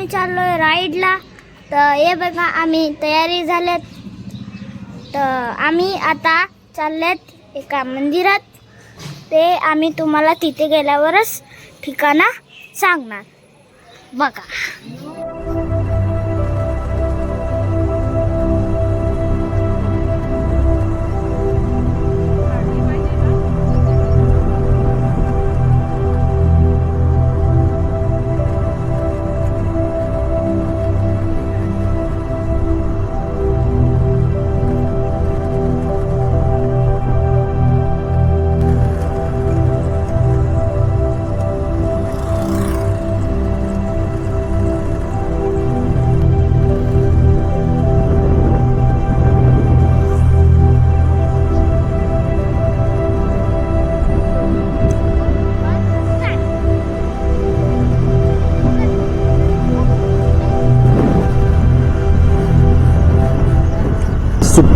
आम्ही चाललोय राईडला. तर हे बघा आम्ही तयारी झाल्यात. तर आम्ही आता चालल्यात एका मंदिरात. ते आम्ही तुम्हाला तिथे गेल्यावरच ठिकाणं सांगणार. बघा.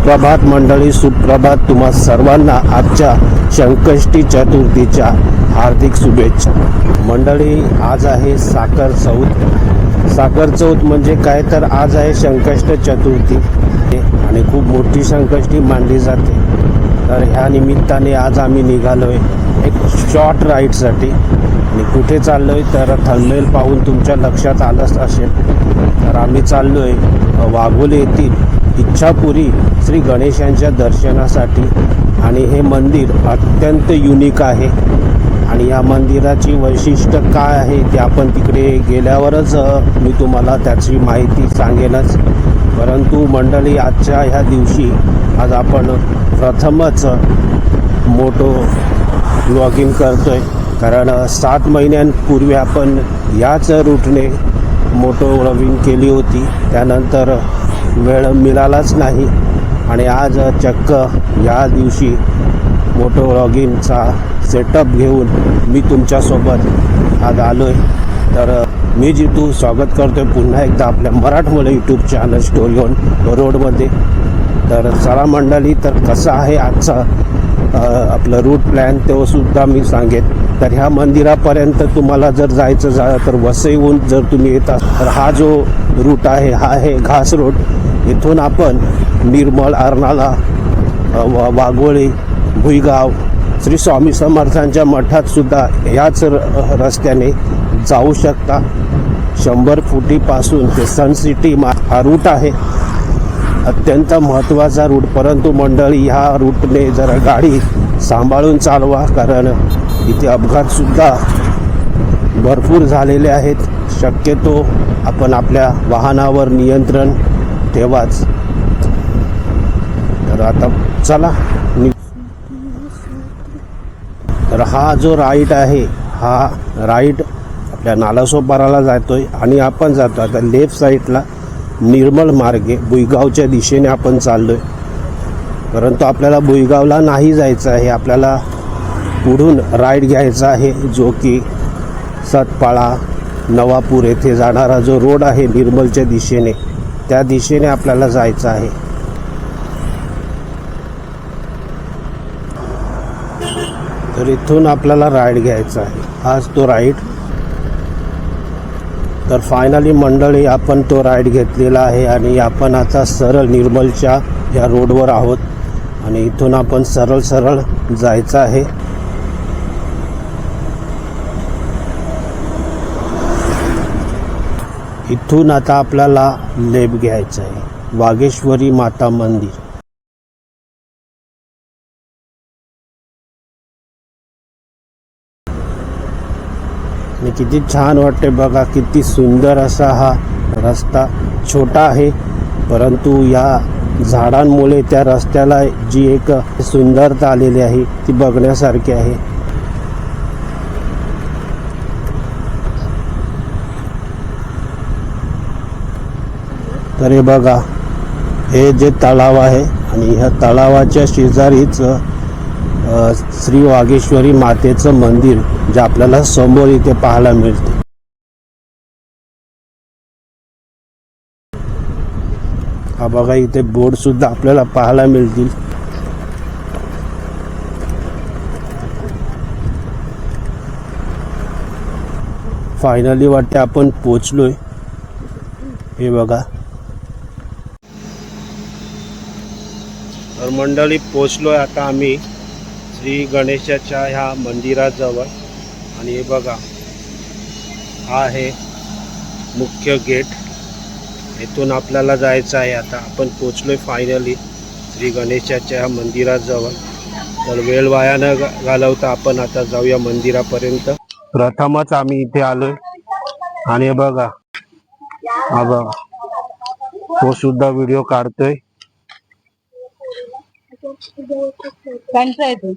सुप्रभात मंडळी सुप्रभात तुम्हा सर्वांना आजच्या संकष्टी चतुर्थीच्या हार्दिक शुभेच्छा. मंडळी आज आहे साखर चौथ. साखर चौथ म्हणजे काय? तर आज आहे संकष्ट चतुर्थी. आणि खूप मोठी संकष्टी मानली जाते. तर ह्या निमित्ताने आज आम्ही निघालोय एक शॉर्ट राईडसाठी आणि कुठे चाललोय? तर थंबनेल पाहून तुमच्या लक्षात आलंच असेल. तर आम्ही चाललोय आहे वाघोली येथील इच्छापुरी श्री गणेशांच्या दर्शनासाठी. आणि हे मंदिर अत्यंत युनिक आहे. आणि या मंदिराची वैशिष्ट्य काय आहे ते आपण तिकडे गेल्यावरच मी तुम्हाला त्याची माहिती सांगेनच. परंतु मंडळी आजच्या ह्या दिवशी आज आपण प्रथमच मोटो करतो आहे कारण सात महिन्यांपूर्वी आपण याच रूटने मोटो लॉगिन केली होती. त्यानंतर वेळ मिळालाच नाही. आणि आज चक्क या दिवशी मोटो लॉगिनचा सेटअप घेऊन मी तुमच्यासोबत आज आलो आहे तर मी जितू स्वागत करतो आहे पुन्हा एकदा आपल्या मराठमोळे यूट्यूब चॅनल स्टोरी ऑन रोडमध्ये. तर चला मंडळी तर कसं आहे आजचा आपलं रूट प्लॅन तो सुद्धा मी सांगेन. तर ह्या मंदिरापर्यंत तुम्हाला जर जायचं झालं तर वसईहून जर तुम्ही येता तर हा जो रूट आहे हा आहे घास रोड इथून आपण निर्मळ अर्नाळा वा- वाघोळी भुईगाव श्री स्वामी समर्थांच्या मठात सुद्धा याच र- रस्त्याने जाऊ शकता. शंभर फुटीपासून ते सन सिटी मा हा रूट आहे. अत्यंत महत्त्वाचा रूट परंतु मंडळी ह्या रूटने जरा गाडी सांभाळून चालवा कारण इथे अपघातसुद्धा भरपूर झालेले आहेत. शक्यतो आपण आपल्या वाहनावर नियंत्रण तेव्हाच. तर आता चला तर हा जो राईट आहे हा राईट आपल्या नालासोपाराला जातोय आणि आपण जातो आता लेफ्ट साईडला निर्मल मार्गे भुईगावच्या दिशेने आपण चाललोय. परंतु आपल्याला भुईगावला नाही जायचं आहे आपल्याला पुढून राईड घ्यायचा आहे जो की सतपाळा नवापूर येथे जाणारा जो रोड आहे निर्मलच्या दिशेने. त्या दिशेने आपल्याला जायचं आहे. तर इथून आपल्याला राईड घ्यायचा आहे. हाच तो राईड तर फायनली मंडळी आपण तो राईड घेतलेला आहे आणि आपण आता सरळ निर्मलच्या या रोडवर आहोत. आणि इथून आपण सरळ सरळ जायचं आहे. इथून आता आपल्याला लेप घ्यायचा आहे. वागेश्वरी माता मंदिर. आणि किती छान वाटते बघा किती सुंदर असा हा रस्ता छोटा आहे परंतु या झाडांमुळे त्या रस्त्याला जी एक सुंदरता आलेली आहे ती बघण्यासारखी आहे. तर हे बघा हे जे तलाव आहे आणि ह्या तलावाच्या शेजारीच श्री वागेश्वरी मातेचं मंदिर जे आपल्याला समोर इथे पाहायला मिळते. हा बघा इथे बोर्ड सुद्धा आपल्याला पाहायला मिळतील. फायनली वाटते आपण पोचलोय. हे बघा. तर मंडळी पोचलोय आता आम्ही श्री गणेशाच्या ह्या मंदिराजवळ. आणि हे बघा हा आहे मुख्य गेट. इथून आपल्याला जायचं आहे आता. आपण पोचलोय फायनली श्री गणेशाच्या ह्या मंदिराजवळ. तर वेळ वाया न घालवता आपण आता जाऊया मंदिरापर्यंत. प्रथमच आम्ही इथे आलोय. आणि बघा हा बघा तो सुद्धा व्हिडिओ काढतोय. त्यांचा आहे तो.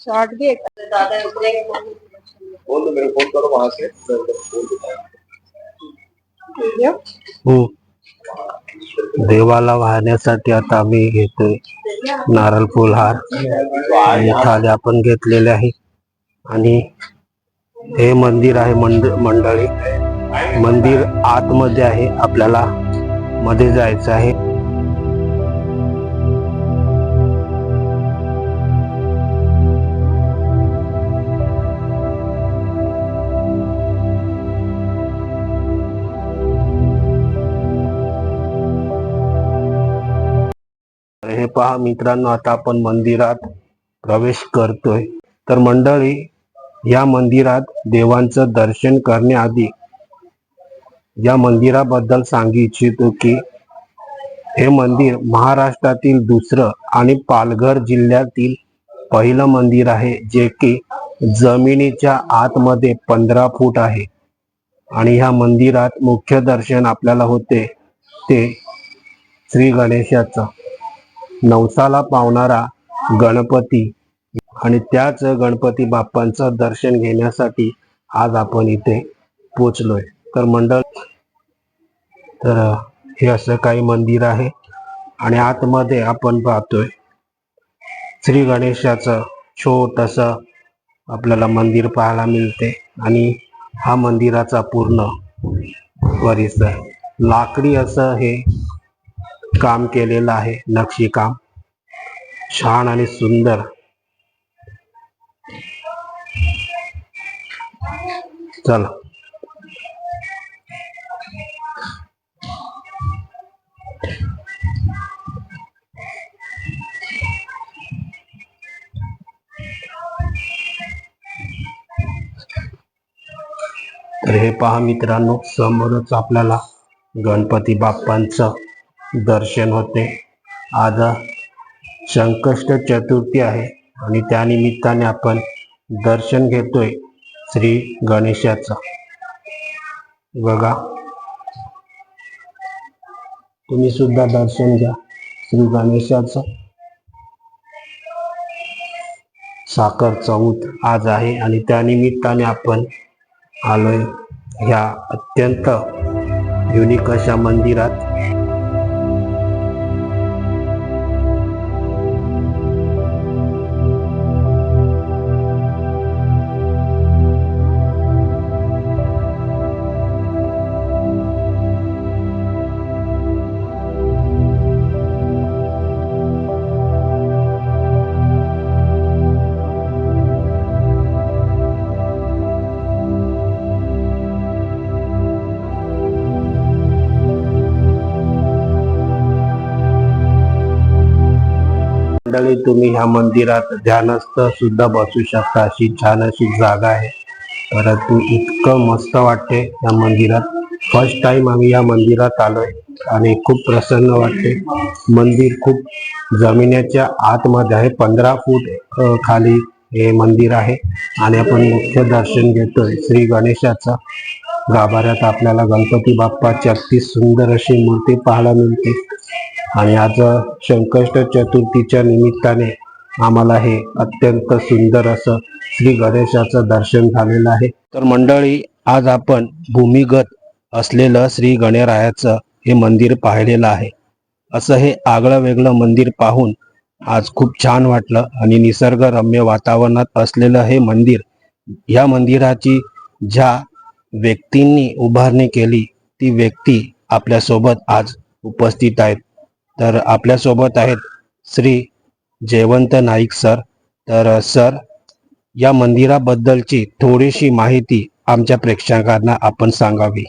शॉर्ट भी एक दादा हो. देवाला वाहण्यासाठी आता आम्ही घेतोय नारळ फुलहार आणि थाली आपण घेतलेले आहे. आणि हे मंदिर आहे मंड मंडळी. मंदिर आतमध्ये आहे. आपल्याला मध्ये जायचं आहे. पहा मित्रांनो आता आपण मंदिरात प्रवेश करतोय. तर मंडळी या मंदिरात देवांचं दर्शन करण्याआधी या मंदिराबद्दल सांगू इच्छितो की हे मंदिर महाराष्ट्रातील दुसरं आणि पालघर जिल्ह्यातील पहिलं मंदिर आहे जे की जमिनीच्या आतमध्ये पंधरा फूट आहे. आणि ह्या मंदिरात मुख्य दर्शन आपल्याला होते ते श्री गणेशाचं. नवसाला पावणारा गणपती आणि त्याच गणपती बाप्पांचं दर्शन घेण्यासाठी आज आपण इथे पोचलोय. तर मंडळ तर हे असं काही मंदिर आहे आणि आतमध्ये आपण पाहतोय श्री गणेशाचं छोटस आपल्याला मंदिर पाहायला मिळते आणि हा मंदिराचा पूर्ण परिसर. लाकडी असं हे काम केलेलं आहे नक्षीकाम छान आणि सुंदर. चला. तर हे पहा मित्रांनो समोरच आपल्याला गणपती बाप्पांचं दर्शन होते. आज संकष्ट चतुर्थी आहे आणि त्यानिमित्ताने आपण दर्शन घेतोय श्री गणेशाचं. बघा. तुम्ही सुद्धा दर्शन घ्या श्री गणेशाचं. साखर चौथ आज आहे आणि त्या निमित्ताने आपण आलोय ह्या अत्यंत युनिक अशा मंदिरात. मंडळी तुम्ही ह्या मंदिरात ध्यानस्थ सुद्धा बसू शकता. अशी छान अशी जागा आहे. परंतु इतकं मस्त वाटते या मंदिरात. फर्स्ट टाइम आम्ही या मंदिरात आलोय आणि खूप प्रसन्न वाटते. मंदिर खूप जमिनीच्या आतमध्ये आहे. पंधरा फूट खाली हे मंदिर आहे. आणि आपण मुख्य दर्शन घेतोय श्री गणेशाचं. गाभाऱ्यात आपल्याला गणपती बाप्पाची अगदी सुंदर अशी मूर्ती पाहायला मिळते. आणि आज संकष्ट चतुर्थीच्या निमित्ताने आम्हाला हे अत्यंत सुंदर असं श्री गणेशाचं दर्शन झालेलं आहे. तर मंडळी आज आपण भूमिगत असलेलं श्री गणेरायाचं हे मंदिर पाहिलेलं आहे. असं हे आगळं वेगळं मंदिर पाहून आज खूप छान वाटलं आणि निसर्गरम्य वातावरणात असलेलं हे मंदिर या मंदिराची ज्या व्यक्तींनी उभारणी केली ती व्यक्ती आपल्यासोबत आज उपस्थित आहेत. तर आपल्यासोबत आहेत श्री जयवंत नाईक सर. तर सर या मंदिराबद्दलची थोडीशी माहिती आमच्या प्रेक्षकांना आपण सांगावी.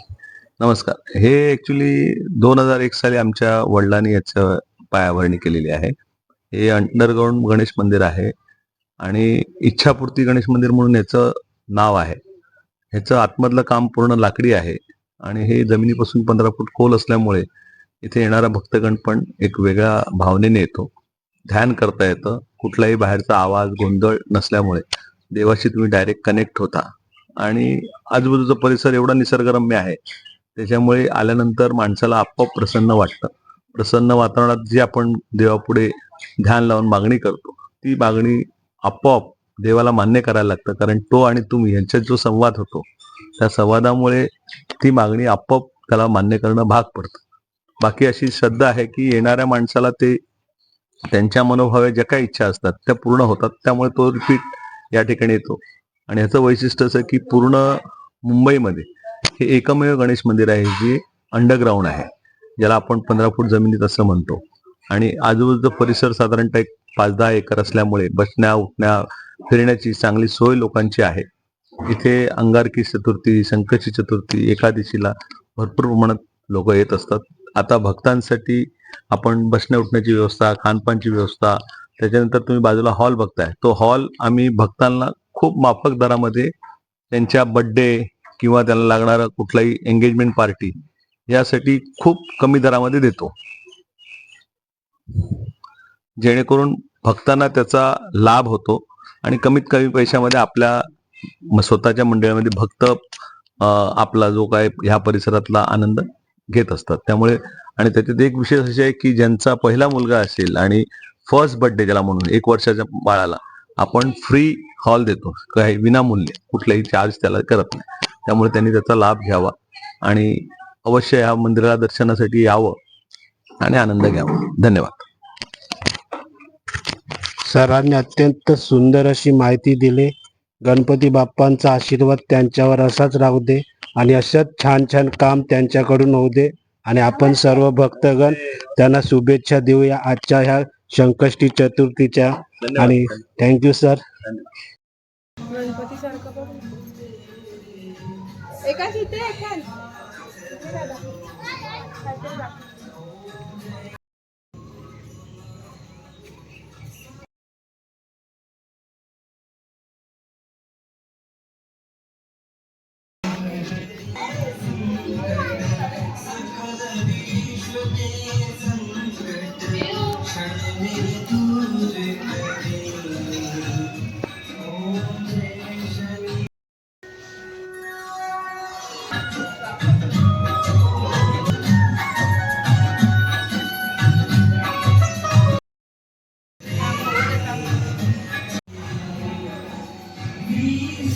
नमस्कार. हे ऍक्च्युली दोन हजार एक साली आमच्या वडिलांनी याचं पायाभरणी केलेली आहे. हे अंडरग्राऊंड गणेश मंदिर आहे आणि इच्छापूर्ती गणेश मंदिर म्हणून याचं नाव आहे. ह्याचं आतमधलं काम पूर्ण लाकडी आहे आणि हे जमिनीपासून पंधरा फूट खोल असल्यामुळे इथे येणारा भक्तगण पण एक वेगळ्या भावनेने येतो. ध्यान करता येतं. कुठलाही बाहेरचा आवाज गोंधळ नसल्यामुळे देवाशी तुम्ही डायरेक्ट कनेक्ट होता. आणि आजूबाजूचा परिसर एवढा निसर्गरम्य आहे. त्याच्यामुळे आल्यानंतर माणसाला आपोआप प्रसन्न वाटतं. प्रसन्न वातावरणात जी आपण देवापुढे ध्यान लावून मागणी करतो ती मागणी आपोआप देवाला मान्य करायला लागतं. कारण तो आणि तुम्ही यांच्यात जो संवाद होतो त्या संवादामुळे ती मागणी आपोआप त्याला मान्य करणं भाग पडतं. बाकी अशी श्रद्धा आहे की येणाऱ्या माणसाला ते त्यांच्या मनोभावे ज्या काही इच्छा असतात त्या पूर्ण होतात. त्यामुळे तो रिपीट या ठिकाणी येतो. आणि ह्याचं वैशिष्ट्य असं की पूर्ण मुंबईमध्ये हे एकमेव गणेश मंदिर आहे जे अंडरग्राऊंड आहे ज्याला आपण पंधरा फूट जमिनीत असं म्हणतो. आणि आजूबाजूचा परिसर साधारणतः एक पाच दहा एकर असल्यामुळे बसण्या उठण्या फिरण्याची चांगली सोय लोकांची आहे. इथे अंगारकी चतुर्थी संकची चतुर्थी एकादशीला भरपूर प्रमाणात लोक येत असतात. आता भक्तांसाठी आपण बसण्या उठण्याची व्यवस्था खानपानची व्यवस्था त्याच्यानंतर तुम्ही बाजूला हॉल बघताय. तो हॉल आम्ही भक्तांना खूप माफक दरामध्ये त्यांच्या बड्डे किंवा त्यांना लागणारा कुठलाही एंगेजमेंट पार्टी यासाठी खूप कमी दरामध्ये देतो. जेणेकरून भक्तांना त्याचा लाभ होतो आणि कमीत कमी पैशामध्ये आपल्या स्वतःच्या मंडळामध्ये भक्त आपला जो काय ह्या परिसरातला आनंद घेत असतात. त्यामुळे आणि त्याच्यात एक विशेष असे आहे की ज्यांचा पहिला मुलगा असेल आणि फर्स्ट बर्थडे ज्याला म्हणून एक वर्षाच्या बाळाला आपण फ्री हॉल देतो. काही विनामूल्य कुठलाही चार्ज त्याला करत नाही. त्यामुळे त्यांनी त्याचा लाभ घ्यावा आणि अवश्य या मंदिराला दर्शनासाठी यावं आणि आनंद घ्यावा. धन्यवाद. सरांनी अत्यंत सुंदर अशी माहिती दिली. गणपती बाप्पांचा आशीर्वाद त्यांच्यावर असाच राहू दे. आणि असंच छान छान काम त्यांच्याकडून होऊ दे. आणि आपण सर्व भक्तगण त्यांना शुभेच्छा देऊया आजच्या ह्या संकष्टी चतुर्थीच्या. आणि थँक्यू सर सारखं एका इथे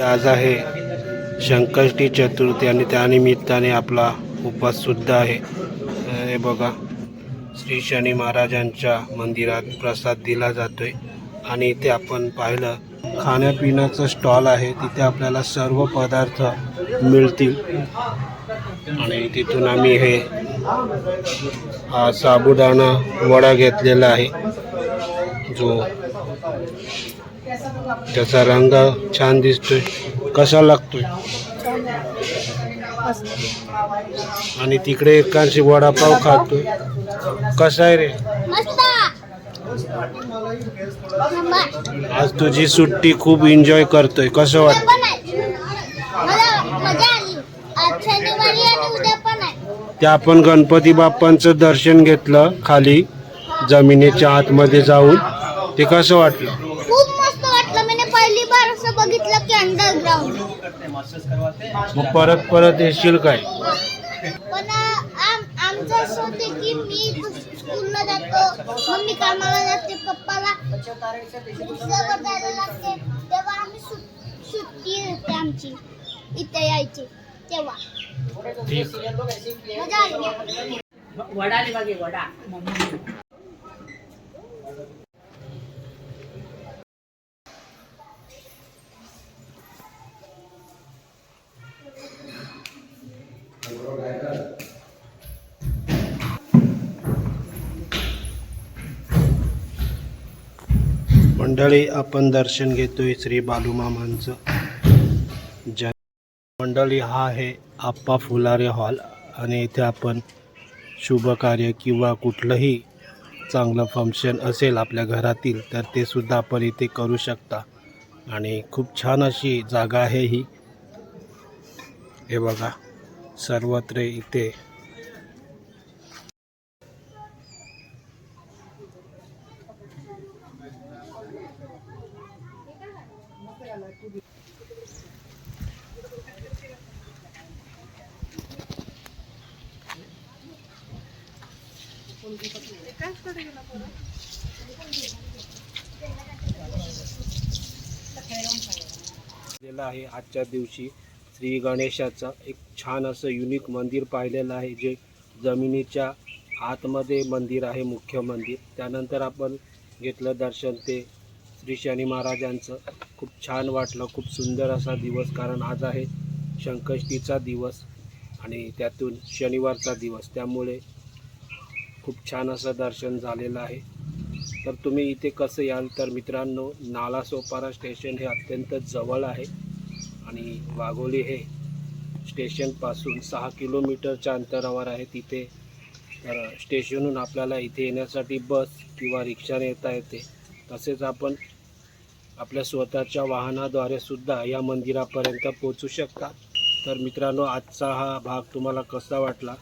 आज आहे संकष्टी चतुर्थी आणि त्यानिमित्ताने आपला उपवाससुद्धा आहे. हे बघा श्री शनी महाराजांच्या मंदिरात प्रसाद दिला जातोय आणि इथे आपण पाहिलं खाण्यापिण्याचं स्टॉल आहे. तिथे आपल्याला सर्व पदार्थ मिळतील. आणि तिथून आम्ही हे हा साबुदाणा वडा घेतलेला आहे जो त्याचा रंग छान दिसतोय. कसा लागतोय? आणि तिकडे एकांशी वडापाव खातोय. कसा आहे रे? आज तुझी सुट्टी खूप एन्जॉय करतोय. कसं वाटतं पण आहे. मला मजा आली. आज शनिवारी आणि उद्या पण आहे. ते आपण गणपती बाप्पांचं दर्शन घेतलं खाली जमिनीच्या आतमध्ये जाऊन. ते कसं वाटलं खूप मस्त वाटलं मी पहिली बार असं बघितलं की अंडरग्राऊंड मग परत परत येशील काय? पण आम- आमचं असं होते की मी स्कूलला जातो. मम्मी कामाला जाते पप्पाला जायला लागते. तेव्हा आम्ही सुट्टी होते आमची. इथे यायची. तेव्हा. मजा आली. वडा. मंडळी आपण दर्शन घेतोय श्री बालूमामांचं ज मंडळी हा आहे आप्पा फुलारे हॉल आणि इथे आपण शुभ कार्य किंवा कुठलंही चांगलं फंक्शन असेल आपल्या घरातील तर ते सुद्धा आपण इथे करू शकता. आणि खूप छान अशी जागा आहे ही. हे बघा सर्वत्र इथे दिलेलं आहे आजच्या दिवशी श्री गणेशाचं एक छान असं युनिक मंदिर पाहिलेलं आहे जे जमिनीच्या आतमध्ये मंदिर आहे मुख्य मंदिर. त्यानंतर आपण घेतलं दर्शन ते श्री शनी महाराजांचं. खूप छान वाटलं खूप सुंदर असा दिवस कारण आज आहे संकष्टीचा दिवस आणि त्यातून शनिवारचा दिवस. त्यामुळे खूप छान असं दर्शन झालेलं आहे. तर तुम्ही इथे कसं याल? तर मित्रांनो नाला सोपारा स्टेशन हे अत्यंत जवळ आहे. आणि वाघोली हे स्टेशनपासून सहा किलोमीटरच्या अंतरावर आहे तिथे. तर स्टेशनहून आपल्याला इथे येण्यासाठी बस किंवा रिक्षाने येता येते. तसेच आपण आपल्या स्वतःच्या वाहनाद्वारे सुद्धा या मंदिरापर्यंत पोचू शकता. तर मित्रांनो आजचा हा भाग तुम्हाला कसा वाटला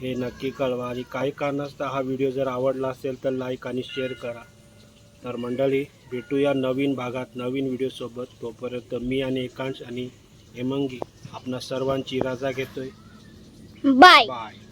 हे नक्की कळवा. आणि काही कारणास्तव हा व्हिडिओ जर आवडला असेल तर लाईक आणि शेअर करा. तर मंडळी भेटूया नवीन भागात नवीन व्हिडिओसोबत. तोपर्यंत मी आणि एकांश आणि हेमंगी आपणा सर्वांची रजा घेतोय. बाय. बाय.